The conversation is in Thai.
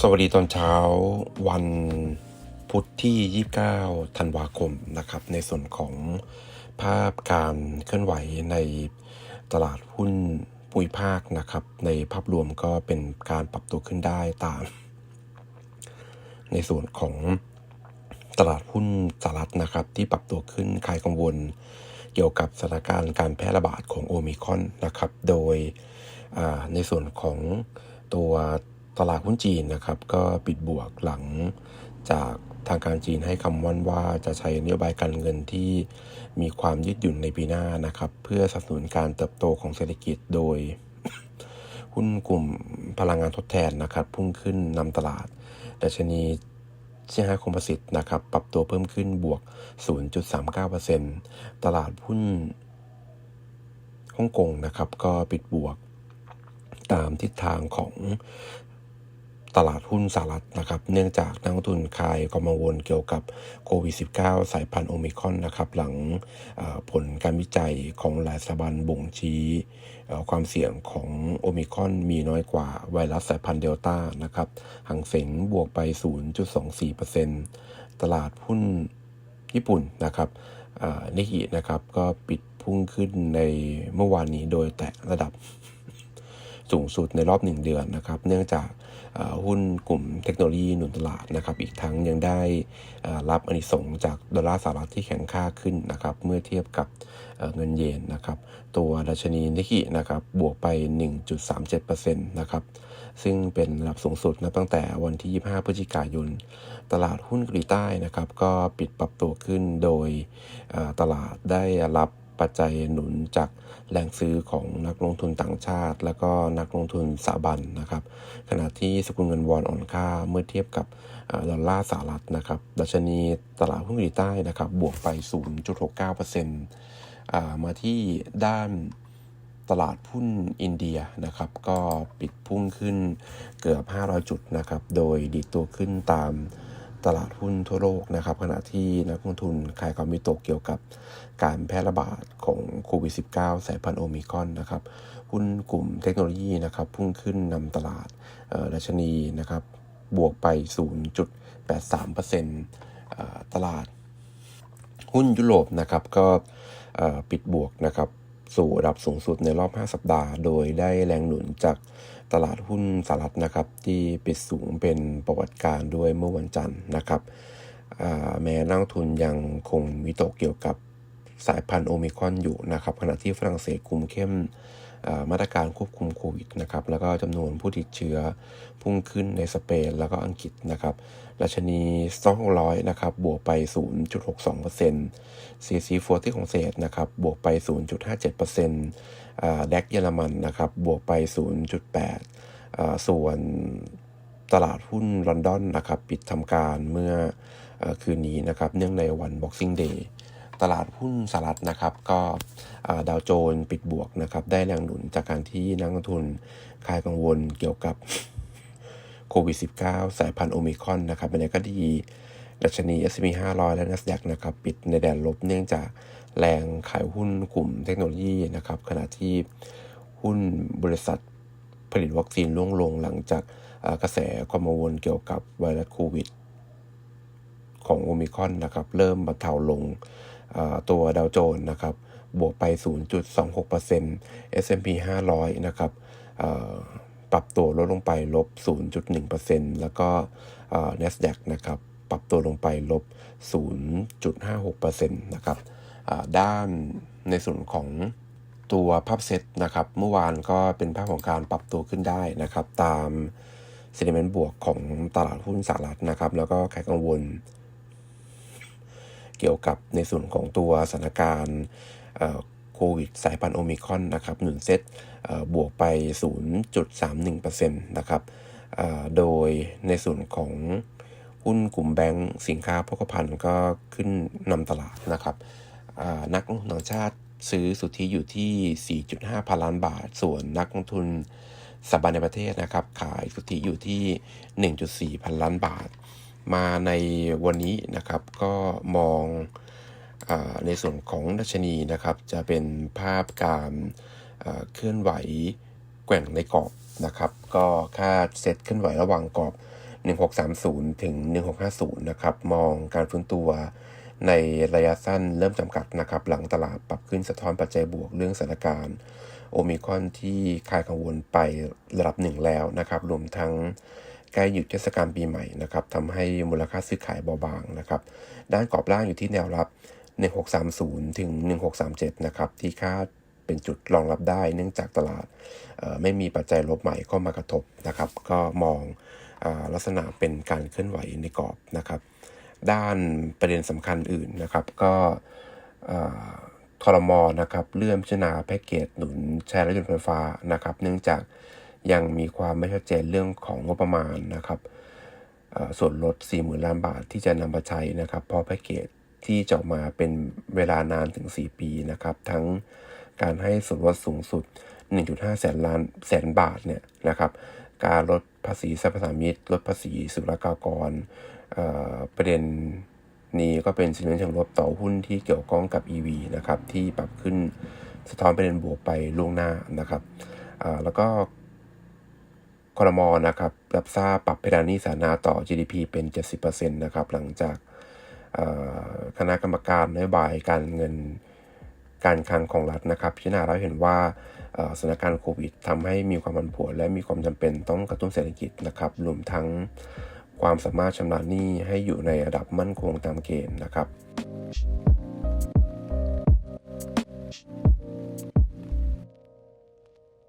สวัสดีตอนเช้าวันพุธที่ 29 ธันวาคมนะครับ ในส่วนของภาพการเคลื่อนไหวในตลาดหุ้นปุยภาคนะครับ ในภาพรวมก็เป็นการปรับตัวขึ้นได้ตาม ในส่วนของตลาดหุ้นสหรัฐนะครับ ที่ปรับตัวขึ้นคลายกังวล เกี่ยวกับสถานการณ์การแพร่ระบาดของโอมิคอนนะครับ โดยในส่วนของตัวตลาดหุ้นจีนนะครับ ก็ปิดบวกหลังจากทางการจีนให้คำมั่นว่าจะใช้นโยบายการเงินที่มีความยืดหยุ่นในปีหน้านะครับ เพื่อสนับสนุนการเติบโตของเศรษฐกิจโดย หุ้นกลุ่มพลังงานทดแทนนะครับ พุ่งขึ้นนำตลาดดัชนี เซี่ยงไฮ้คอมโพสิตนะครับปรับตัวเพิ่มขึ้นบวก 0.39%ตลาดหุ้นฮ่องกงนะครับก็ปิดบวกตามทิศทางของ ตลาดหุ้นสหรัฐนะครับ เนื่องจากนักลงทุนคลายความกังวลเกี่ยวกับโควิด -19 สายพันธุ์โอมิคอนนะครับหลังผลการวิจัยของหลายสถาบันบ่งชี้ความเสี่ยงของโอมิคอนมีน้อยกว่าไวรัสสายพันธุ์เดลต้านะครับหังเสงบวกไป 0.24%ตลาดหุ้นญี่ปุ่นนะครับนิกินะครับก็ปิดพุ่งขึ้นในเมื่อวานนี้โดยแตะระดับ สูงสุดในรอบ 1 เดือนนะครับ เนื่องจากหุ้นกลุ่มเทคโนโลยีหนุนตลาดนะครับ อีกทั้งยังได้รับอานิสงส์จากดอลลาร์สหรัฐที่แข็งค่าขึ้นนะครับ เมื่อเทียบกับเเงินเยนนะครับ ตัวดัชนีนิกกินะครับ บวกไป 1.37%นะครับ ซึ่งเป็นระดับสูงสุดนะตั้งแต่วันที่ 25 พฤศจิกายน ตลาดหุ้นเกาหลีใต้นะครับ ก็ปิดปรับตัวขึ้นโดยตลาดได้รับ ปัจจัยหนุนจากแรงซื้อของนักลงทุนต่างชาติ แล้วก็นักลงทุนสถาบันนะครับ ขณะที่สกุลเงินวอนอ่อนค่าเมื่อเทียบกับดอลลาร์สหรัฐนะครับ ดัชนีตลาดหุ้นเกาหลีใต้นะครับ บวกไป 0.69%อ่ามาที่ด้านตลาดหุ้นอินเดียนะครับ ก็ปิดพุ่งขึ้นเกือบ 500 จุดนะครับ โดยดีตัวขึ้นตาม ตลาดหุ้นทั่วโลกนะครับขณะที่นักลงทุนขายความวิตกเกี่ยวกับการแพร่ระบาดของโควิด -19 สายพันธุ์โอมิคอนนะครับหุ้นกลุ่มเทคโนโลยีนะครับพุ่งขึ้นนำตลาดดัชนีนะครับบวกไป 0.83%เอ่อตลาดหุ้นยุโรปนะครับก็ปิดบวกนะครับ สู่ระดับสูงสุดในรอบ 5 สัปดาห์ โดยได้แรงหนุนจากตลาดหุ้นสหรัฐนะครับ ที่ปิดสูงเป็นประวัติการณ์ด้วยเมื่อวันจันทร์นะครับแม้นักทุนยังคงวิตกเกี่ยวกับสายพันธุ์โอมิคอนอยู่นะครับ ขณะที่ฝรั่งเศสคุมเข้ม มาตรการควบคุมโควิดนะครับแล้วก็จำนวนผู้ติดเชื้อพุ่งขึ้นในสเปนแล้วก็อังกฤษนะครับดัชนีสต็อกร้อยนะครับบวกไป 0.62% CAC 40ของเศษนะครับบวกไป 0.57%อ่าแดกเยอรมันนะครับบวกไป 0.8อ่าส่วนตลาดหุ้นลอนดอนนะครับปิดทำการเมื่ออคืนนี้นะครับเนื่องในวัน Boxing Day ตลาดหุ้นสหรัฐนะครับ ก็ดาวโจนส์ปิดบวกนะครับ ได้แรงหนุนจากการที่นักลงทุนคลายกังวลเกี่ยวกับโควิด -19 สายพันธุ์โอมิคอนนะครับเป็นไงก็ดีดัชนี S&P 500 และ NASDAQ นะครับ ปิดในแดนลบเนื่องจากแรงขายหุ้นกลุ่มเทคโนโลยีนะครับ ขณะที่หุ้นบริษัทผลิตวัคซีนล่วงลงหลังจากกระแสความกังวลเกี่ยวกับไวรัสโควิดของโอมิคอนนะครับ เริ่มบรรเทาลง ตัวดาวโจนส์นะครับบวกไป 0.26% S&P 500 นะครับปรับตัวลดลงไปลบ 0.1%แล้วก็เอ่อ NASDAQ นะครับปรับตัวลงไปลบ 0.56%นะครับด้านในส่วนของตัวภาพเซตนะครับเมื่อวานก็เป็นภาพของการปรับตัวขึ้นได้นะครับ ตาม s ซ n ิเมนต์บวกของตลาดหุ้นสหรัฐนะครับ แล้วก็ขายกังวล เกี่ยวกับในส่วนของตัวสถานการณ์โควิดสายพันธุ์โอมิคอนนะครับหนุนเซตบวกไป 0.31%นะครับโดยในส่วนของหุ้นกลุ่มแบงก์สินค้าโภคภัณฑ์ก็ขึ้นนำตลาดนะครับนักลงทุนต่างชาติซื้อสุทธิอยู่ที่ 4.5 พันล้านบาท ส่วนนักลงทุนสถาบันในประเทศนะครับ ขายสุทธิอยู่ที่ 1.4 พันล้านบาท มาในวันนี้นะครับ ก็มองอในส่วนของดัชนีนะครับ จะเป็นภาพการเคลื่อนไหวแกว่งในกรอบนะครับ ก็ค่าเซตเคลื่อนไหวระหว่างกรอบ 1630 ถึง 1650 นะครับ มองการฟื้นตัวในระยะสั้นเริ่มจำกัดนะครับ หลังตลาดปรับขึ้นสะท้อนปัจจัยบวกเรื่องสถานการณ์โอมิคอนที่คลายกังวลไประดับหนึ่งแล้วนะครับ รวมทั้งใกล้หยุดเทศกาลปีใหม่นะครับทำให้มูลค่าซื้อขายเบาบางนะครับ ด้านกรอบล่างอยู่ที่แนวรับ 1630 ถึง 1637 นะครับ ที่คาดเป็นจุดรองรับได้ เนื่องจากตลาดไม่มีปัจจัยลบใหม่เข้ามากระทบนะครับ ก็มองอลักษณะเป็นการเคลื่อนไหวในกรอบนะครับ ด้านประเด็นสำคัญอื่นนะครับ ก็อ่าคอรมอนะครับเลื่อนพิจารณาแพ็กเกจหนุนใช้รถยนต์ไฟฟ้านะครับ เนื่องจาก ยังมีความไม่ชัดเจนเรื่องของงบประมาณนะครับส่วนลด 40,000 ล้านบาทที่จะนำมาใช้นะครับ เพราะแพ็กเกจที่จะออกมาเป็นเวลานานถึง 4 ปีนะครับ ทั้งการให้ส่วนลดสูงสุด 1.5 แสนล้านแสนบาทเนี่ยนะครับ การลดภาษีสรรพสามิตลดภาษีสุรากากร ประเด็นนี้ก็เป็นสินเชื่อเชิงลบต่อหุ้นที่เกี่ยวข้องกับ EV นะครับ ที่ปรับขึ้นสะท้อนประเด็นบวกไปล่วงหน้านะครับแล้วก็ คอรมอนะครับรับทราบปรับเพดานหนี้สาธารณะต่อ GDP เป็น 70%นะครับหลังจากคณะกรรมการนโยบายการเงินการคลังของรัฐนะครับ พิจารณาแล้วเห็นว่าสถานการณ์โควิดทำให้มีความผันผวนและมีความจำเป็นต้องกระตุ้นเศรษฐกิจนะครับรวมทั้งความสามารถชำระหนี้ให้อยู่ในระดับมั่นคงตามเกณฑ์นะครับ